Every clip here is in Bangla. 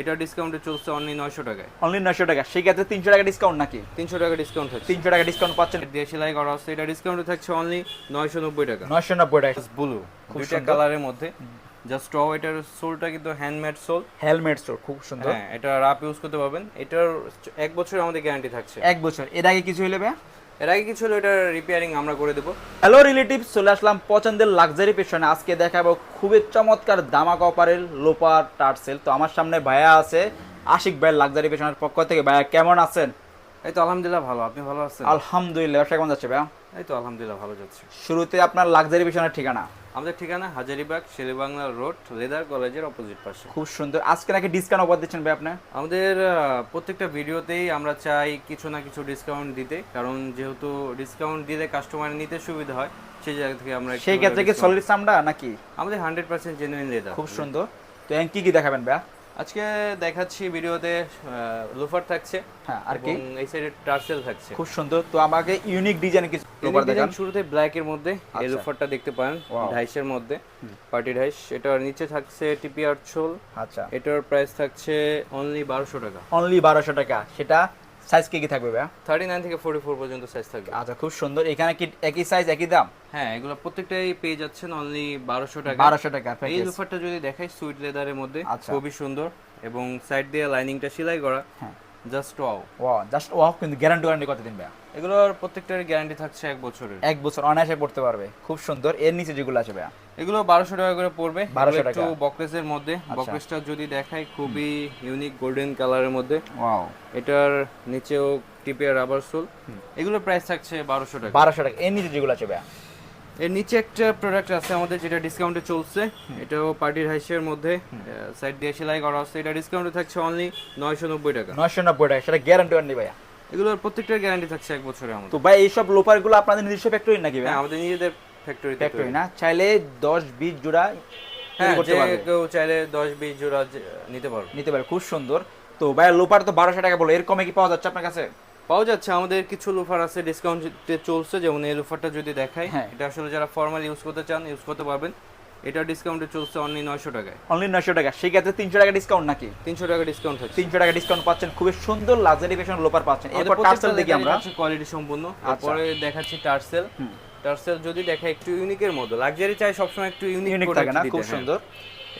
এটা ডিসকাউন্টে চলছে অনলি নয়শো টাকায়। অনলি নয়শো টাকা। সেক্ষেত্রে তিনশো টাকা ডিসকাউন্ট নাকি? তিনশো টাকা ডিসকাউন্ট থাকছে। তিনশো টাকা ডিসকাউন্ট পাচ্ছেন। দিয়ে সেলাই করা হচ্ছে। এটা ডিসকাউন্টে থাকছে অনলি নয়শো নব্বই টাকা। নয়শো নব্বই টাকা। ব্লু দুইটা। কালারের মধ্যে। জাস্ট র এটার সোলটা কিন্তু হ্যান্ডমেড সোল হেলমেট স্টোর খুব সুন্দর। হ্যাঁ এটা রাপ ইউজ করতে পারবেন। এটার এক বছর আমাদের গ্যারান্টি থাকছে। এক বছর। এর আগে কিছু হলে ভাইয়া? এর আগে কিছু হলো এটার রিপেয়ারিং আমরা করে দেবো। হ্যালো রিলেটিভ চলে আসলাম পছন্দের লাক্সারি পেশনে আজকে দেখাবো খুবই চমৎকার দামা কপারের লোপার টার্সেল তো আমার সামনে ভাইয়া আছে আশিক ভাই লাক্সারি পেশনের পক্ষ থেকে। ভাইয়া কেমন আছেন? এই তো আলহামদুলিল্লাহ ভালো আপনি ভালো আছেন? আলহামদুলিল্লাহ ব্যবসা কেমন যাচ্ছে ভাইয়া? এই তো আলহামদুলিল্লাহ ভালো যাচ্ছে। শুরুতে আপনার লাক্সারি পেশনের ঠিকানা। আমাদের ঠিকানা হাজারিবাগ শেরেবাংলা রোড লেদার কলেজের অপোজিট পাশে। খুব সুন্দর। আজকে নাকি ডিসকাউন্ট অফার দিচ্ছেন ভাই আপনার আমাদের প্রত্যেকটা ভিডিওতেই আমরা চাই কিছু না কিছু ডিসকাউন্ট দিতে কারণ যেহেতু ডিসকাউন্ট দিলে কাস্টমার নিতে সুবিধা হয় সেই জায়গা থেকে আমরা সেই ক্ষেত্রে কি সলিড চামড়া নাকি? আমাদের হান্ড্রেড পার্সেন্ট জেনুইন লেদার খুব সুন্দর। তো কি কি দেখাবেন ভাইয়া? আজকে দেখাচ্ছি ভিডিওতে লোফার থাকছে হ্যাঁ আর কি? এই সাইডে টার্সেল থাকছে। খুব সুন্দর। তো আমাকে ইউনিক ডিজাইন কিছু লুফার দেখান। শুরুতে ব্ল্যাক এর মধ্যে এই লুফারটা লোফারটা দেখতে পারেন. ঢাইশের মধ্যে পার্টি ঢাইশ এটার নিচে থাকছে টিপিআর ছোল। আচ্ছা। এটার প্রাইস থাকছে অনলি বারোশো টাকা। অনলি বারোশো টাকা। সেটা সাইজ কি কি থাকবে ভাইয়া? থার্টি নাইন থেকে ফোর্টি ফোর পর্যন্ত সাইজ থাকবে। আচ্ছা খুব সুন্দর। এখানে কি একই সাইজ একই দাম? হ্যাঁ এগুলো প্রত্যেকটাই পেয়ে যাচ্ছেন অনলি 1200 টাকা। 1200 টাকা এই লোফারটা যদি দেখাই সুইট লেদারের মধ্যে আচ্ছা। খুবই সুন্দর। এবং সাইড দিয়ে লাইনিংটা সেলাই করা। হ্যাঁ। জাস্ট ওয়াও ওয়া জাস্ট ওয়াও কিন্তু গ্যারান্টি ওয়ারেন্টি কত দিন ভাইয়া? এগুলোর প্রত্যেকটার গ্যারান্টি থাকছে এক বছরের। এক বছর অনায়াসে পড়তে পারবে। খুব সুন্দর এর নিচে যেগুলো আছে ভাইয়া? এগুলো বারোশো টাকা করে পড়বে। 1200 এগুলো একটু টাকা। মধ্যে। আচ্ছা। বকলেসটা যদি দেখাই খুবই ইউনিক গোল্ডেন কালারের মধ্যে। ওয়াও এটার নিচেও টিপিয়ার রাবার সোল এগুলোর প্রাইস থাকছে বারোশো টাকা। বারোশো টাকা। এর নিচে যেগুলো আছে ভাইয়া? এর নিচে একটা প্রোডাক্ট আছে আমাদের যেটা ডিসকাউন্টে চলছে। এটাও পার্টির হাইসের মধ্যে সাইড দিয়ে সেলাই করা হচ্ছে এটা ডিসকাউন্টে থাকছে অনলি নয়শো নব্বই টাকা। নয়শো নব্বই টাকা সেটা গ্যারান্টি ওয়ারেন্টি ভাইয়া। এগুলোর প্রত্যেকটার গ্যারান্টি থাকছে এক বছরের আমাদের। তো ভাই এইসব লোপারগুলো আপনাদের নিজস্ব ফ্যাক্টরি নাকি হ্যাঁ ভাইয়া আমাদের নিজেদের ফ্যাক্টরিতে ফ্যাক্টরি না? চাইলে দশ বিশ জোড়া হ্যাঁ যে কেউ চাইলে দশ বিশ জোড়া নিতে পারবে। নিতে পারে খুব সুন্দর। তো ভাই লোপার তো বারোশো টাকা বলো এর কমে কি পাওয়া যাচ্ছে আপনার কাছে? পাওয়া যাচ্ছে আমাদের কিছু লুফার আছে ডিসকাউন্টে চলছে যেমন এই লুফারটা যদি দেখাই হ্যাঁ। এটা আসলে যারা ফর্মাল ইউজ করতে চান ইউজ করতে পারবেন। এটা ডিসকাউন্টে চলছে অনলি নয়শো টাকায়। অনলি নয়শো টাকা। সেক্ষেত্রে তিনশো টাকা ডিসকাউন্ট নাকি? তিনশো টাকা ডিসকাউন্ট থাকছে তিনশো টাকা ডিসকাউন্ট পাচ্ছেন খুবই সুন্দর লাক্সারি ফ্যাশন লোপার পাচ্ছেন। এরপর টার্সেল দেখি আমরা। কোয়ালিটি সম্পূর্ণ। আচ্ছা। তারপরে দেখাচ্ছি টার্সেল। টার্সেল যদি দেখা একটু ইউনিকের মধ্যে লাক্সারি চাই সবসময় একটু ইউনিক ইউনিক থাকে না খুব সুন্দর।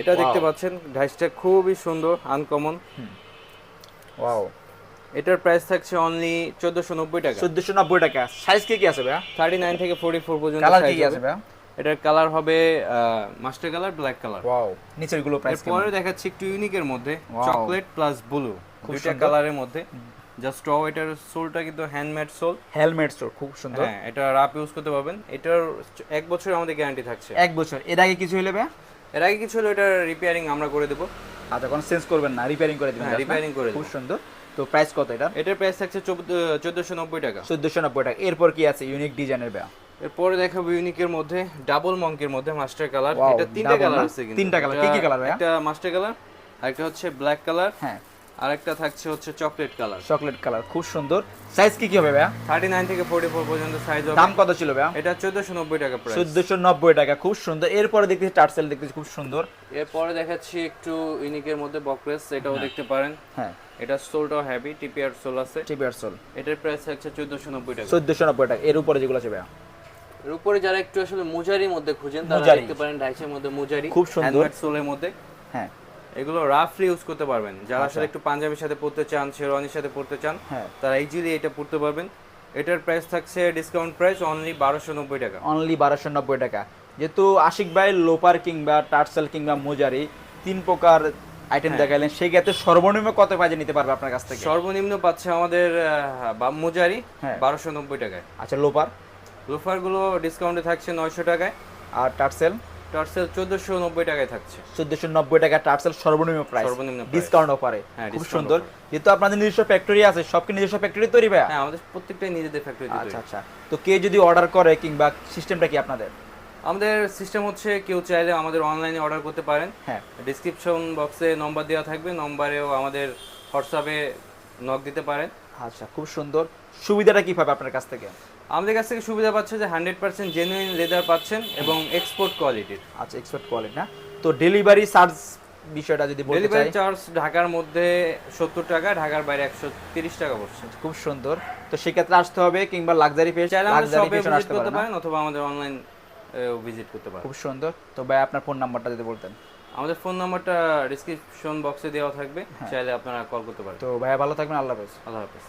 এটা দেখতে পাচ্ছেন ঢাইসটা খুবই সুন্দর আনকমন ওয়াও এটার প্রাইস থাকছে অনলি চোদ্দশো নব্বই টাকা। চোদ্দশো নব্বই টাকা। সাইজ কি কি আছে ভাইয়া? থার্টি নাইন থেকে ফোর্টি ফোর পর্যন্ত কালার কি কি আছে ভাইয়া? এটার কালার হবে master colour black colour wow নিচেরগুলো price এরপরে দেখাচ্ছি একটু ইউনিকের মধ্যে চকলেট প্লাস ব্লু দুইটা। কালারের মধ্যে। জাস্ট র এটার সোলটা কিন্তু হ্যান্ডমেড সোল হেলমেট স্টোর খুব সুন্দর। হ্যাঁ এটা রাপ ইউজ করতে পারবেন। এটার এক বছর আমাদের গ্যারান্টি থাকছে। এক বছর। এর আগে কিছু হলে ভাইয়া? এর আগে কিছু হলে এটার রিপেয়ারিং আমরা করে দেবো। আচ্ছা কোনো চেঞ্জ করবেন না। রিপেয়ারিং করে দিবেন হ্যাঁ, just না? করে খুব সুন্দর। তো প্রাইস কত এটা এটার প্রাইস থাকছে চোদ্দশো নব্বই টাকা। চোদ্দশো নব্বই টাকা। এরপর কি আছে ইউনিক ডিজাইনের ভাইয়া? এরপরে দেখাবো ইউনিকের মধ্যে ডাবল মঙ্কের মধ্যে মাস্টার কালার এটা তিনটা কালার আছে কিন্তু। তিনটা কালার কি কি এটা- colour একটা মাস্টার কালার আরেকটা হচ্ছে ব্ল্যাক কালার হ্যাঁ। আরেকটা থাকছে হচ্ছে চকলেট কালার। চকলেট কালার খুব সুন্দর। সাইজ কি কি হবে ভাইয়া? থার্টি নাইন থেকে ফোর্টি ফোর পর্যন্ত সাইজ হবে। দাম কত ছিল ভাইয়া? এটা চোদ্দশো নব্বই টাকা প্রাইস চোদ্দশো নব্বই টাকা খুব সুন্দর। এরপরে দেখতেছি টার্সেল দেখতেছি খুব সুন্দর। এরপরে দেখাচ্ছি একটু ইউনিকের মধ্যে বকলেস এটাও দেখতে পারেন। হ্যাঁ। এটা সোলটাও হ্যাভি টিপিআর সোল আছে। টিপিআর সোল এটার প্রাইস চোদ্দশো নব্বই টাকা। চোদ্দশো নব্বই টাকা। এর উপরে যেগুলো আছে ভাইয়া? এর উপরে যারা একটু আসলে মুজারির মধ্যে খুঁজেন তারা দেখতে পারেন ডাইসের মধ্যে মুজারি। খুব সুন্দর। সোলের মধ্যে। হ্যাঁ। এগুলো রাফলি ইউজ করতে পারবেন। যারা আচ্ছা। আসলে একটু পাঞ্জাবির সাথে পড়তে চান শেরওয়ানির সাথে পড়তে চান হ্যাঁ। তারা ইজিলি এটা পড়তে পারবেন। এটার প্রাইস থাকছে ডিসকাউন্ট প্রাইস অনলি বারোশো নব্বই টাকা। অনলি বারোশো নব্বই টাকা। যেহেতু আশিক ভাই লোপার কিংবা টার্সেল কিংবা মোজারি তিন প্রকার আইটেম হ্যাঁ। দেখাইলেন সেই ক্ষেত্রে সর্বনিম্ন কত বাজে নিতে পারবে আপনার কাছ থেকে? সর্বনিম্ন পাচ্ছে আমাদের মুজারি হ্যাঁ। বারোশো নব্বই টাকায়। আচ্ছা লোপার? লোফারগুলো ডিসকাউন্টে থাকছে নয়শো টাকায়। আর টার্সেল? টার্সেল চোদ্দশো নব্বই টাকায় থাকছে। চোদ্দশো নব্বই টাকা টার্সেল সর্বনিম্ন প্রাইস সর্বনিম্ন। ডিসকাউন্ট অফারে হ্যাঁ, খুব সুন্দর। যেহেতু আপনাদের নিজস্ব ফ্যাক্টরি আছে সব কি নিজস্ব ফ্যাক্টরি তৈরি ভাইয়া? হ্যাঁ আমাদের প্রত্যেকটাই নিজেদের ফ্যাক্টরি আচ্ছা আচ্ছা। তো কে যদি অর্ডার করে কিংবা সিস্টেমটা কি আপনাদের? আমাদের সিস্টেম হচ্ছে কেউ চাইলে আমাদের অনলাইনে অর্ডার করতে পারেন। হ্যাঁ। ডিসক্রিপশন বক্সে নম্বর দেওয়া থাকবে। নম্বরেও আমাদের হোয়াটসঅ্যাপে নক দিতে পারেন। আচ্ছা খুব সুন্দর। সুবিধাটা কি পাবে আপনার কাছ থেকে? আমাদের কাছ থেকে সুবিধা পাচ্ছে যে হান্ড্রেড পার্সেন্ট জেনুইন লেদার পাচ্ছেন এবং এক্সপোর্ট কোয়ালিটির আচ্ছা এক্সপোর্ট কোয়ালিটি না? তো ডেলিভারি চার্জ বিষয়টা যদি বলতে ডেলিভারি চার্জ ঢাকার মধ্যে সত্তর টাকা ঢাকার বাইরে একশো তিরিশ টাকা পড়ছে। খুব সুন্দর। তো সেক্ষেত্রে আসতে হবে কিংবা লাক্সারি পেয়ে চাইলে আমাদের আসতে পারেন অথবা আমাদের অনলাইন ভিজিট করতে পারেন। খুব সুন্দর। তো ভাই আপনার ফোন নাম্বারটা যদি বলতেন। আমাদের ফোন নাম্বারটা ডিসক্রিপশন বক্সে দেওয়া থাকবে চাইলে আপনারা কল করতে পারেন। তো ভাইয়া ভালো থাকবেন আল্লাহ হাফেজ। আল্লাহ হাফেজ।